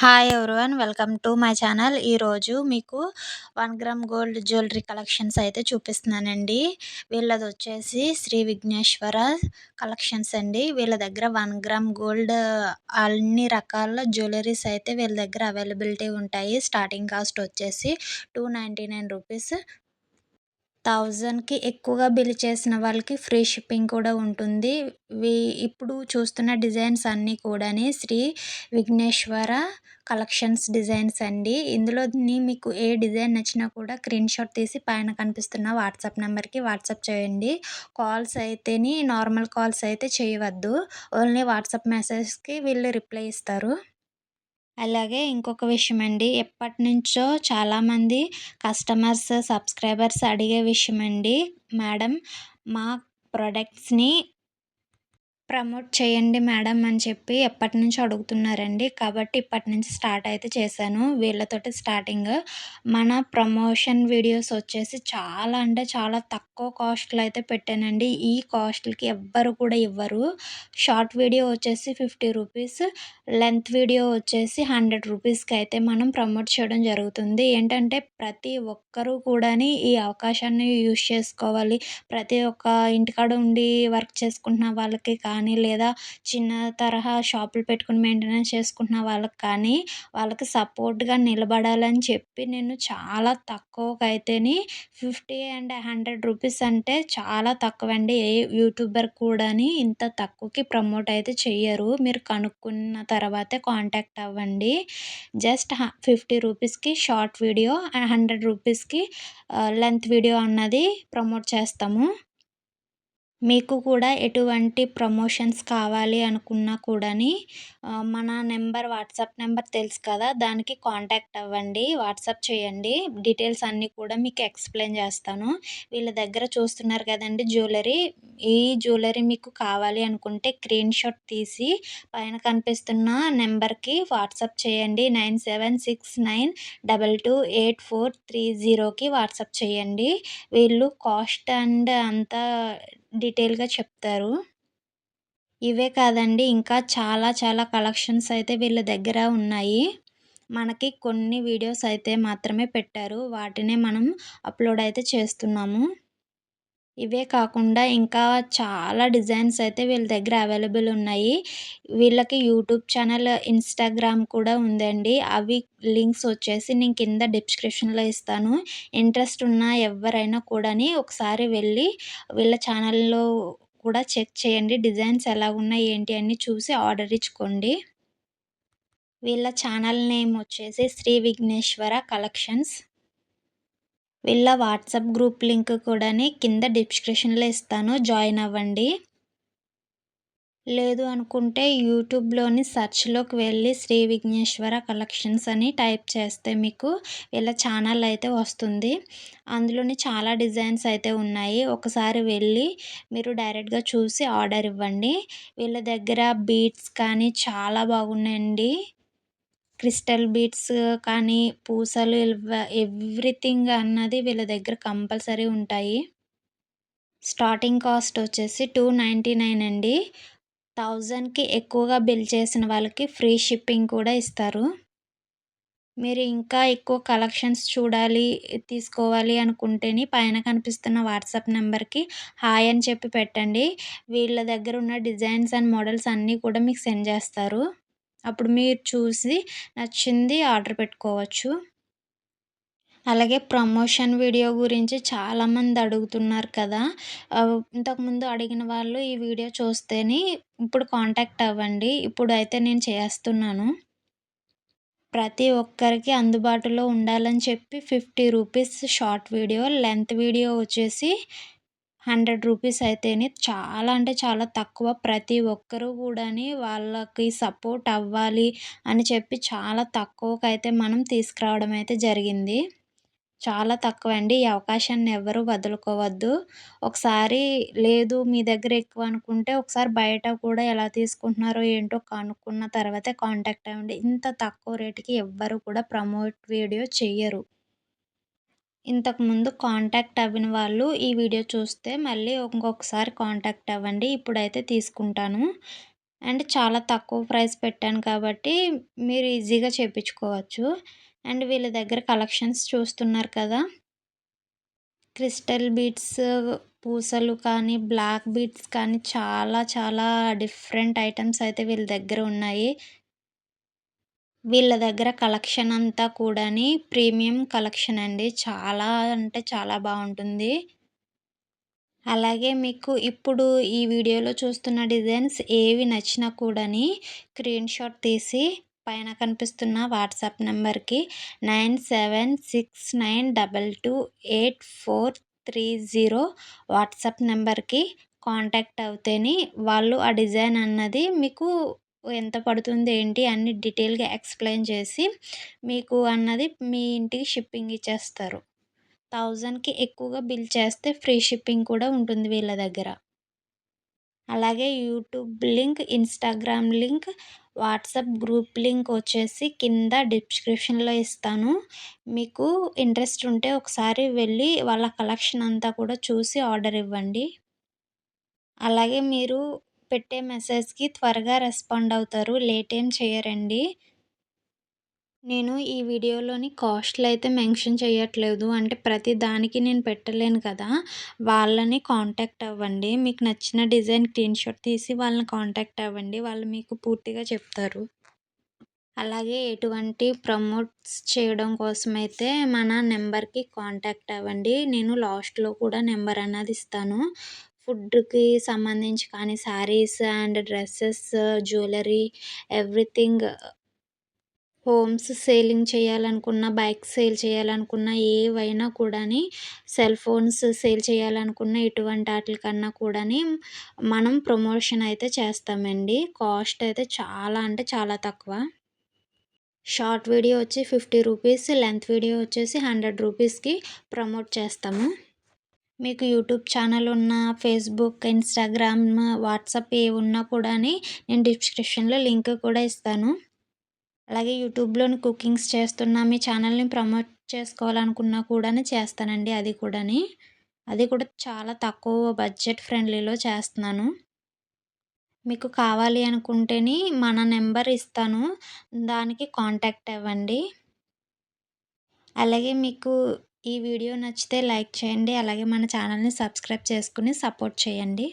Hi everyone welcome to my channel ఈరోజు మీకు one gram gold jewellery collections అయితే చూపిస్తున్నానండి. వీళ్ళది వచ్చేసి శ్రీ విఘ్నేశ్వర కలెక్షన్స్ అండి. వీళ్ళ దగ్గర వన్ గ్రామ్ గోల్డ్ అన్ని రకాల జ్యువెలరీస్ అయితే వీళ్ళ దగ్గర అవైలబిలిటీ ఉంటాయి. స్టార్టింగ్ కాస్ట్ వచ్చేసి టూ నైంటీ నైన్ రూపీస్ థౌజండ్కి ఎక్కువగా బిల్ చేసిన వాళ్ళకి ఫ్రీ షిప్పింగ్ కూడా ఉంటుంది. వీ ఇప్పుడు చూస్తున్న డిజైన్స్ అన్నీ కూడా శ్రీ విఘ్నేశ్వర కలెక్షన్స్ డిజైన్స్ అండి. ఇందులో మీకు ఏ డిజైన్ నచ్చినా కూడా స్క్రీన్ షాట్ తీసి పైన కనిపిస్తున్న వాట్సాప్ నెంబర్కి వాట్సాప్ చేయండి. కాల్స్ అయితేని నార్మల్ కాల్స్ అయితే చేయవద్దు. ఓన్లీ వాట్సాప్ మెసేజ్కి వీళ్ళు రిప్లై ఇస్తారు. అలాగే ఇంకొక విషయం అండి ఎప్పటి నుంచో చాలామంది కస్టమర్స్ సబ్స్క్రైబర్స్ అడిగే విషయం అండి మేడం మా ప్రొడక్ట్స్ని ప్రమోట్ చేయండి మేడం అని చెప్పి ఎప్పటి నుంచో అడుగుతున్నారండి. కాబట్టి ఇప్పటి నుంచి స్టార్ట్ అయితే చేశాను. వీళ్ళతోటి స్టార్టింగ్ మన ప్రమోషన్ వీడియోస్ వచ్చేసి చాలా అంటే చాలా తక్కువ కాస్ట్లో అయితే పెట్టానండి. ఈ కాస్ట్లకి ఎవ్వరు కూడా ఇవ్వరు. షార్ట్ వీడియో వచ్చేసి ఫిఫ్టీ రూపీస్ లెంత్ వీడియో వచ్చేసి హండ్రెడ్ రూపీస్కి అయితే మనం ప్రమోట్ చేయడం జరుగుతుంది. ఏంటంటే ప్రతి ఒక్కరూ కూడా ఈ అవకాశాన్ని యూస్ చేసుకోవాలి. ప్రతి ఒక్క ఇంటికాడ ఉండి వర్క్ చేసుకుంటున్న వాళ్ళకి కానీ కానీ లేదా చిన్న తరహా షాపులు పెట్టుకుని మెయింటెనెన్స్ చేసుకుంటున్న వాళ్ళకి కానీ వాళ్ళకి సపోర్ట్గా నిలబడాలని చెప్పి నేను చాలా తక్కువకు అయితేని ఫిఫ్టీ అండ్ హండ్రెడ్ రూపీస్ అంటే చాలా తక్కువ అండి ఏ యూట్యూబర్ కూడాని ఇంత తక్కువకి ప్రమోట్ అయితే చెయ్యరు. మీరు కనుక్కున్న తర్వాతే కాంటాక్ట్ అవ్వండి. జస్ట్ ఫిఫ్టీ రూపీస్కి షార్ట్ వీడియో అండ్ హండ్రెడ్ రూపీస్కి లెంత్ వీడియో అన్నది ప్రమోట్ చేస్తాము. మీకు కూడా ఎటువంటి ప్రమోషన్స్ కావాలి అనుకున్నా కూడాని మన నెంబర్ వాట్సాప్ నెంబర్ తెలుసు కదా దానికి కాంటాక్ట్ అవ్వండి వాట్సాప్ చేయండి. డీటెయిల్స్ అన్నీ కూడా మీకు ఎక్స్ప్లెయిన్ చేస్తాను. వీళ్ళ దగ్గర చూస్తున్నారు కదండి జ్యువెలరీ ఈ జ్యువెలరీ మీకు కావాలి అనుకుంటే స్క్రీన్ షాట్ తీసి పైన కనిపిస్తున్న నెంబర్కి వాట్సాప్ చేయండి. Nine seven six nine double two eight four three జీరోకి వాట్సాప్ చేయండి. వీళ్ళు కాస్ట్ అండ్ అంతా డీటెయిల్గా చెప్తారు. ఇవే కాదండి ఇంకా చాలా చాలా కలెక్షన్స్ అయితే వీళ్ళ దగ్గర ఉన్నాయి. మనకి కొన్ని వీడియోస్ అయితే మాత్రమే పెట్టారు. వాటినే మనం అప్లోడ్ అయితే చేస్తున్నాము. ఇవే కాకుండా ఇంకా చాలా డిజైన్స్ అయితే వీళ్ళ దగ్గర అవైలబుల్ ఉన్నాయి. వీళ్ళకి యూట్యూబ్ ఛానల్ ఇన్స్టాగ్రామ్ కూడా ఉందండి. అవి లింక్స్ వచ్చేసి నేను కింద డిస్క్రిప్షన్లో ఇస్తాను. ఇంట్రెస్ట్ ఉన్న ఎవరైనా కూడాని ఒకసారి వెళ్ళి వీళ్ళ ఛానల్లో కూడా చెక్ చేయండి. డిజైన్స్ ఎలా ఉన్నాయి ఏంటి అని చూసి ఆర్డర్ ఇచ్చుకోండి. వీళ్ళ ఛానల్ నేమ్ వచ్చేసి శ్రీ విఘ్నేశ్వర కలెక్షన్స్. వీళ్ళ వాట్సాప్ గ్రూప్ లింక్ కూడా కింద డిస్క్రిప్షన్లో ఇస్తాను. జాయిన్ అవ్వండి. లేదు అనుకుంటే యూట్యూబ్లోని సెర్చ్లోకి వెళ్ళి శ్రీ విఘ్నేశ్వర కలెక్షన్స్ అని టైప్ చేస్తే మీకు వీళ్ళ ఛానల్ అయితే వస్తుంది. అందులోని చాలా డిజైన్స్ అయితే ఉన్నాయి. ఒకసారి వెళ్ళి మీరు డైరెక్ట్గా చూసి ఆర్డర్ ఇవ్వండి. వీళ్ళ దగ్గర బీట్స్ కానీ చాలా బాగున్నాయండి. క్రిస్టల్ బీట్స్ కానీ పూసలు ఎవ్రీథింగ్ అన్నది వీళ్ళ దగ్గర కంపల్సరీ ఉంటాయి. స్టార్టింగ్ కాస్ట్ వచ్చేసి టూ నైంటీ నైన్ అండి. థౌజండ్కి ఎక్కువగా బిల్ చేసిన వాళ్ళకి ఫ్రీ షిప్పింగ్ కూడా ఇస్తారు. మీరు ఇంకా ఎక్కువ కలెక్షన్స్ చూడాలి తీసుకోవాలి అనుకుంటేని పైన కనిపిస్తున్న వాట్సాప్ నెంబర్కి హాయ్ అని చెప్పి పెట్టండి. వీళ్ళ దగ్గర ఉన్న డిజైన్స్ అండ్ మోడల్స్ అన్నీ కూడా మీకు సెండ్ చేస్తారు. అప్పుడు మీరు చూసి నచ్చింది ఆర్డర్ పెట్టుకోవచ్చు. అలాగే ప్రమోషన్ వీడియో గురించి చాలామంది అడుగుతున్నారు కదా. ఇంతకుముందు అడిగిన వాళ్ళు ఈ వీడియో చూస్తేనే ఇప్పుడు కాంటాక్ట్ అవ్వండి. ఇప్పుడు అయితే నేను చేస్తున్నాను. ప్రతి ఒక్కరికి అందుబాటులో ఉండాలని చెప్పి fifty rupees short video length video వచ్చేసి హండ్రెడ్ రూపీస్ అయితేనే చాలా అంటే చాలా తక్కువ. ప్రతి ఒక్కరు కూడాని వాళ్ళకి సపోర్ట్ అవ్వాలి అని చెప్పి చాలా తక్కువకైతే మనం తీసుకురావడం అయితే జరిగింది. చాలా తక్కువ అండి. ఈ అవకాశాన్ని ఎవరు వదులుకోవద్దు. ఒకసారి లేదు మీ దగ్గర ఎక్కువ అనుకుంటే ఒకసారి బయట కూడా ఎలా తీసుకుంటున్నారో ఏంటో కనుక్కున్న తర్వాతే కాంటాక్ట్ అవ్వండి. ఇంత తక్కువ రేటుకి ఎవ్వరు కూడా ప్రమోట్ వీడియో చెయ్యరు. ఇంతకుముందు కాంటాక్ట్ అవ్విన వాళ్ళు ఈ వీడియో చూస్తే మళ్ళీ ఇంకొకసారి కాంటాక్ట్ అవ్వండి. ఇప్పుడైతే తీసుకుంటాను. అండ్ చాలా తక్కువ ప్రైస్ పెట్టాను కాబట్టి మీరు ఈజీగా చేపించుకోవచ్చు. అండ్ వీళ్ళ దగ్గర కలెక్షన్స్ చూస్తున్నారు కదా. క్రిస్టల్ బీట్స్ పూసలు కానీ బ్లాక్ బీట్స్ కానీ చాలా చాలా డిఫరెంట్ ఐటమ్స్ అయితే వీళ్ళ దగ్గర ఉన్నాయి. వీళ్ళ దగ్గర కలెక్షన్ అంతా కూడాని ప్రీమియం కలెక్షన్ అండి. చాలా అంటే చాలా బాగుంటుంది. అలాగే మీకు ఇప్పుడు ఈ వీడియోలో చూస్తున్న డిజైన్స్ ఏవి నచ్చినా కూడాని స్క్రీన్ షాట్ తీసి పైన కనిపిస్తున్న వాట్సాప్ నెంబర్కి nine seven six nine double two eight four three zero WhatsApp నెంబర్కి కాంటాక్ట్ అవుతేని వాళ్ళు ఆ డిజైన్ అన్నది మీకు ఎంత పడుతుంది ఏంటి అన్ని డీటెయిల్గా ఎక్స్ప్లెయిన్ చేసి మీకు అన్నది మీ ఇంటికి షిప్పింగ్ ఇచ్చేస్తారు. థౌజండ్కి ఎక్కువగా బిల్ చేస్తే ఫ్రీ షిప్పింగ్ కూడా ఉంటుంది వీళ్ళ దగ్గర. అలాగే YouTube link Instagram link WhatsApp group link వచ్చేసి కింద డిస్క్రిప్షన్లో ఇస్తాను. మీకు ఇంట్రెస్ట్ ఉంటే ఒకసారి వెళ్ళి వాళ్ళ కలెక్షన్ అంతా కూడా చూసి ఆర్డర్ ఇవ్వండి. అలాగే మీరు పెట్టే మెసేజ్కి త్వరగా రెస్పాండ్ అవుతారు. లేట్ ఏం చేయరండి. నేను ఈ వీడియోలోని కాస్ట్లు అయితే మెన్షన్ చేయట్లేదు. అంటే ప్రతి దానికి నేను పెట్టలేను కదా. వాళ్ళని కాంటాక్ట్ అవ్వండి. మీకు నచ్చిన డిజైన్ స్క్రీన్ షాట్ తీసి వాళ్ళని కాంటాక్ట్ అవ్వండి. వాళ్ళు మీకు పూర్తిగా చెప్తారు. అలాగే ఎటువంటి ప్రమోట్స్ చేయడం కోసం అయితే మన నెంబర్కి కాంటాక్ట్ అవ్వండి. నేను లాస్ట్లో కూడా నెంబర్ అన్నది ఇస్తాను. ఫుడ్కి సంబంధించి కానీ saris and dresses jewellery everything homes selling చేయాలనుకున్న బైక్ సేల్ చేయాలనుకున్న ఏవైనా కూడాని సెల్ ఫోన్స్ సేల్ చేయాలనుకున్న ఇటువంటి వాటికన్నా కూడాని మనం ప్రమోషన్ అయితే చేస్తామండి. కాస్ట్ అయితే చాలా అంటే చాలా తక్కువ. షార్ట్ వీడియో వచ్చి ఫిఫ్టీ రూపీస్ లెంత్ వీడియో వచ్చేసి హండ్రెడ్ రూపీస్కి ప్రమోట్ చేస్తాము. మీకు యూట్యూబ్ ఛానల్ ఉన్న ఫేస్బుక్ ఇన్స్టాగ్రామ్ వాట్సాప్ ఏ ఉన్నా కూడా నేను డిస్క్రిప్షన్లో లింక్ కూడా ఇస్తాను. అలాగే యూట్యూబ్లోని కుకింగ్స్ చేస్తున్నా మీ ఛానల్ని ప్రమోట్ చేసుకోవాలనుకున్నా కూడా చేస్తానండి అది కూడాని. అది కూడా చాలా తక్కువ బడ్జెట్ ఫ్రెండ్లీలో చేస్తున్నాను. మీకు కావాలి అనుకుంటేని మన నెంబర్ ఇస్తాను. దానికి కాంటాక్ట్ అవ్వండి. అలాగే మీకు ఈ వీడియో నచ్చితే లైక్ చేయండి అలాగే మన ఛానల్ని సబ్స్క్రైబ్ చేసుకుని సపోర్ట్ చేయండి.